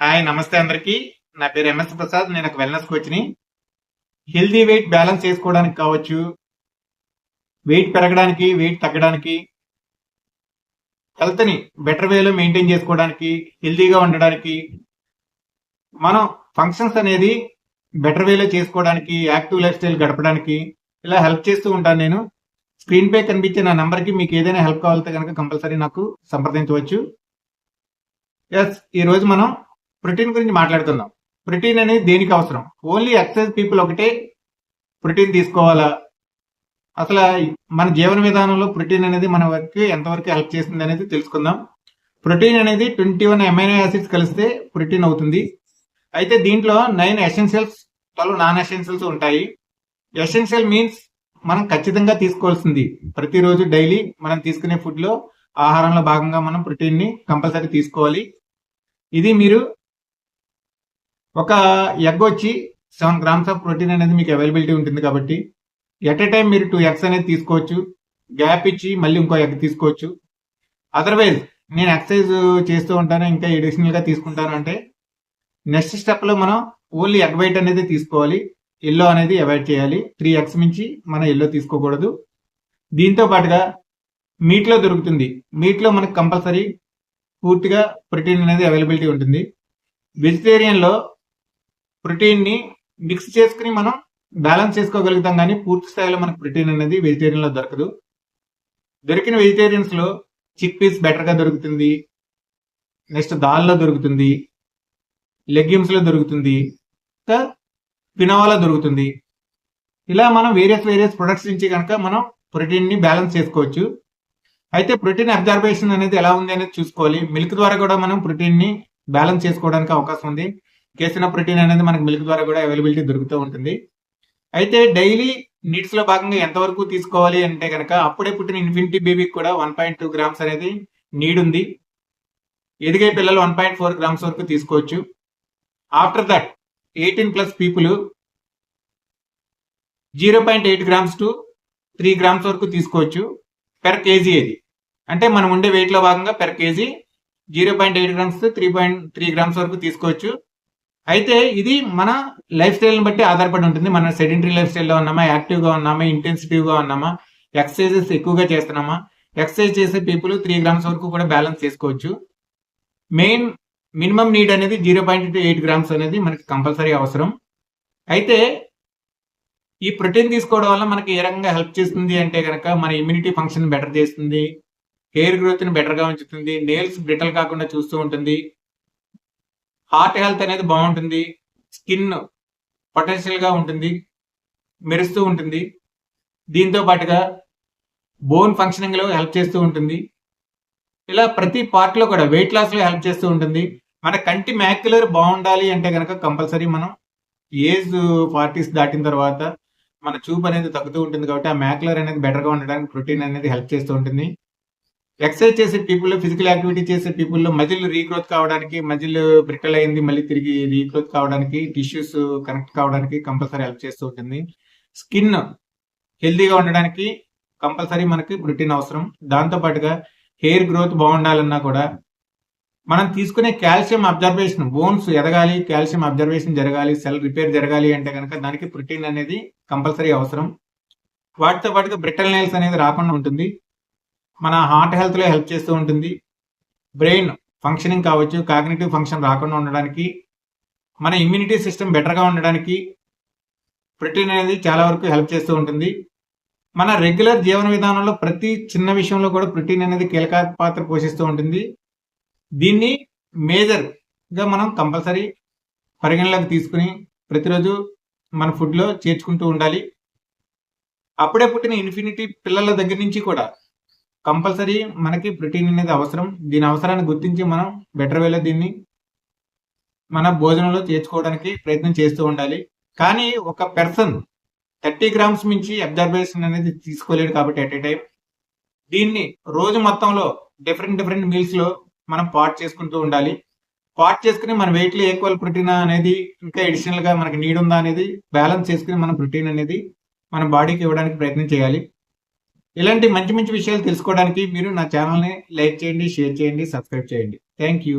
Hi నమస్తే అందరికి. నా పేరు ఎంఎస్ ప్రసాద్ నేను ఒక వెల్నెస్ కోచ్ని హెల్దీ వెయిట్ బ్యాలెన్స్ చేసుకోవడానికి కావచ్చు వెయిట్ పెరగడానికి వెయిట్ తగ్గడానికి హెల్త్ని బెటర్ వేలో మెయింటైన్ చేసుకోవడానికి హెల్దీగా ఉండడానికి మనం ఫంక్షన్స్ అనేది బెటర్ వేలో చేసుకోవడానికి యాక్టివ్ లైఫ్ స్టైల్ గడపడానికి ఇలా హెల్ప్ చేస్తూ ఉంటాను నేను. స్క్రీన్ పై కనిపించే నా నంబర్కి మీకు ఏదైనా హెల్ప్ కావాలంటే కనుక కంపల్సరీ నాకు సంప్రదించవచ్చు. ఎస్ ఈరోజు మనం ప్రోటీన్ గురించి మాట్లాడుతున్నాం ప్రోటీన్ అనేది దేనికి అవసరం? ఓన్లీ ఎక్సైజ్ పీపుల్ ఒకటే ప్రోటీన్ తీసుకోవాలా? అసలు మన జీవన విధానంలో ప్రోటీన్ అనేది మన వరకు ఎంతవరకు హెల్ప్ చేస్తుంది అనేది తెలుసుకుందాం. ప్రోటీన్ అనేది ట్వంటీ వన్ ఎమైనో యాసిడ్స్ కలిస్తే ప్రోటీన్ అవుతుంది. అయితే దీంట్లో nine essentials twelve non essentials ఉంటాయి. ఎసెన్షియల్ మీన్స్ మనం ఖచ్చితంగా తీసుకోవాల్సింది. ప్రతిరోజు డైలీ మనం తీసుకునే ఫుడ్లో ఆహారంలో భాగంగా మనం ప్రోటీన్ని కంపల్సరీ తీసుకోవాలి. ఇది మీరు ఒక ఎగ్ వచ్చి సెవెన్ గ్రామ్స్ ఆఫ్ ప్రోటీన్ అనేది మీకు అవైలబిలిటీ ఉంటుంది కాబట్టి ఎట్ ఎ టైం మీరు టూ ఎగ్స్ అనేది తీసుకోవచ్చు గ్యాప్ ఇచ్చి మళ్ళీ ఇంకో ఎగ్ తీసుకోవచ్చు. అదర్వైజ్ నేను ఎక్సర్సైజ్ చేస్తూ ఉంటాను ఇంకా ఎడిషనల్గా తీసుకుంటాను అంటే నెక్స్ట్ స్టెప్లో మనం ఓన్లీ ఎగ్ వైట్ అనేది తీసుకోవాలి. ఎల్లో అనేది అవాయిడ్ చేయాలి. త్రీ ఎగ్స్ మించి మనం ఎల్లో తీసుకోకూడదు. దీంతో పాటుగా మీట్లో దొరుకుతుంది. మీట్లో మనకు కంపల్సరీ పూర్తిగా ప్రోటీన్ అనేది అవైలబిలిటీ ఉంటుంది. వెజిటేరియన్ ప్రోటీన్ని మిక్స్ చేసుకుని మనం బ్యాలెన్స్ చేసుకోగలుగుతాం కానీ పూర్తి స్థాయిలో మనకు ప్రోటీన్ అనేది వెజిటేరియన్లో దొరకదు. దొరికిన వెజిటేరియన్స్లో చిక్ పీస్ బెటర్గా దొరుకుతుంది. నెక్స్ట్ దాల్లో దొరుకుతుంది. లెగ్యూమ్స్లో దొరుకుతుంది. ఇంకా పినోవాలో దొరుకుతుంది. ఇలా మనం వేరియస్ వేరియస్ ప్రొడక్ట్స్ నుంచి కనుక మనం ప్రోటీన్ని బ్యాలెన్స్ చేసుకోవచ్చు. అయితే ప్రోటీన్ అబ్జర్వేషన్ అనేది ఎలా ఉంది అనేది చూసుకోవాలి. మిల్క్ ద్వారా కూడా మనం ప్రోటీన్ని బ్యాలెన్స్ చేసుకోవడానికి అవకాశం ఉంది. కేసిన ప్రోటీన్ అనేది మనకి మిల్క్ ద్వారా కూడా అవైలబిలిటీ దొరుకుతూ ఉంటుంది. అయితే డైలీ నీడ్స్లో భాగంగా ఎంతవరకు తీసుకోవాలి అంటే కనుక అప్పుడే పుట్టిన ఇన్ఫినిటీ బేబీకి కూడా వన్ పాయింట్ టూ గ్రామ్స్ అనేది నీడ్ ఉంది. ఎదిగే పిల్లలు వన్ పాయింట్ ఫోర్ గ్రామ్స్ వరకు తీసుకోవచ్చు. After that eighteen plus people zero point eight grams to three grams వరకు తీసుకోవచ్చు పెర్ కేజీ అది అంటే మనం ఉండే వెయిట్లో భాగంగా per KG zero point eight grams three point three grams వరకు తీసుకోవచ్చు. అయితే ఇది మన లైఫ్ స్టైల్ని బట్టి ఆధారపడి ఉంటుంది. మన సెడెంటరీ లైఫ్ స్టైల్లో ఉన్నామా యాక్టివ్గా ఉన్నామా ఇంటెన్సిటివ్గా ఉన్నామా ఎక్సర్సైజెస్ ఎక్కువగా చేస్తున్నామా? ఎక్సర్సైజ్ చేసే పీపుల్ త్రీ గ్రామ్స్ వరకు కూడా బ్యాలెన్స్ చేసుకోవచ్చు. మెయిన్ మినిమం నీడ్ అనేది జీరో పాయింట్ ఎయిట్ గ్రామ్స్ అనేది మనకి కంపల్సరీ అవసరం. అయితే ఈ ప్రోటీన్ తీసుకోవడం వల్ల మనకి ఏ రకంగా హెల్ప్ చేస్తుంది అంటే కనుక మన ఇమ్యూనిటీ ఫంక్షన్ బెటర్ చేస్తుంది హెయిర్ గ్రోత్ని బెటర్గా ఉంచుతుంది నేల్స్ బ్రిటల్ కాకుండా చూస్తూ ఉంటుంది హార్ట్ హెల్త్ అనేది బాగుంటుంది స్కిన్ పొటెన్షియల్గా ఉంటుంది మెరుస్తూ ఉంటుంది. దీంతో పాటుగా బోన్ ఫంక్షనింగ్లో హెల్ప్ చేస్తూ ఉంటుంది. ఇలా ప్రతి పార్ట్లో కూడా వెయిట్ లాస్లో హెల్ప్ చేస్తూ ఉంటుంది. మన కంటి మ్యాక్యులర్ బాగుండాలి అంటే కనుక కంపల్సరీ మనం ఏజ్ ఫార్టీస్ దాటిన తర్వాత మన చూపు అనేది తగ్గుతూ ఉంటుంది కాబట్టి ఆ మ్యాక్యులర్ అనేది బెటర్గా ఉండడానికి ప్రోటీన్ అనేది హెల్ప్ చేస్తూ ఉంటుంది. ఎక్సర్సైజ్ చేసే పీపుల్ ఫిజికల్ యాక్టివిటీ చేసే పీపుల్లో మజిల్ రీగ్రోత్ కావడానికి మజిల్ బ్రిటల్ అయింది మళ్ళీ తిరిగి రీగ్రోత్ కావడానికి టిష్యూస్ కనెక్ట్ కావడానికి కంపల్సరీ హెల్ప్ చేస్తూ ఉంటుంది. స్కిన్ హెల్దీగా ఉండడానికి కంపల్సరీ మనకి ప్రోటీన్ అవసరం. దాంతో పాటుగా హెయిర్ గ్రోత్ బాగుండాలన్నా కూడా మనం తీసుకునే కాల్షియం అబ్జర్వేషన్ బోన్స్ ఎదగాలి కాల్షియం అబ్జర్వేషన్ జరగాలి సెల్ రిపేర్ జరగాలి అంటే కనుక దానికి ప్రోటీన్ అనేది కంపల్సరీ అవసరం. వాటితో పాటుగా బ్రిటల్ నైల్స్ అనేది రాకుండా ఉంటుంది. మన హార్ట్ హెల్త్లో హెల్ప్ చేస్తూ ఉంటుంది. బ్రెయిన్ ఫంక్షనింగ్ కావచ్చు కాగ్నేటివ్ ఫంక్షన్ రాకుండా ఉండడానికి మన ఇమ్యూనిటీ సిస్టమ్ బెటర్గా ఉండడానికి ప్రోటీన్ అనేది చాలా వరకు హెల్ప్ చేస్తూ ఉంటుంది. మన రెగ్యులర్ జీవన విధానంలో ప్రతి చిన్న విషయంలో కూడా ప్రోటీన్ అనేది కీలక పాత్ర పోషిస్తూ ఉంటుంది. దీన్ని మేజర్గా మనం కంపల్సరీ పరిగణలోకి తీసుకుని ప్రతిరోజు మన ఫుడ్లో చేర్చుకుంటూ ఉండాలి. అప్పుడే పుట్టిన ఇన్ఫినిటీ పిల్లల దగ్గర నుంచి కూడా కంపల్సరీ మనకి ప్రోటీన్ అనేది అవసరం. దీని అవసరాన్ని గుర్తించి మనం బెటర్ వేలో దీన్ని మన భోజనంలో చేర్చుకోవడానికి ప్రయత్నం చేస్తూ ఉండాలి. కానీ ఒక పర్సన్ థర్టీ గ్రామ్స్ మించి అబ్జర్వేషన్ అనేది తీసుకోలేడు కాబట్టి అట్ ఏ టైం దీన్ని రోజు మొత్తంలో డిఫరెంట్ డిఫరెంట్ మీల్స్లో మనం పాట్ చేసుకుంటూ ఉండాలి. పాట్ చేసుకుని మన వెయిట్లో ఈక్వల్ ప్రోటీన్ అనేది ఇంకా అడిషనల్గా మనకి నీడ్ ఉందా అనేది బ్యాలెన్స్ చేసుకుని మన ప్రోటీన్ అనేది మన బాడీకి ఇవ్వడానికి ప్రయత్నం చేయాలి. ఇలాంటి మంచి మంచి విషయాలు తెలుసుకోవడానికి మీరు నా ఛానల్ని లైక్ చేయండి షేర్ చేయండి సబ్స్క్రైబ్ చేయండి. Thank you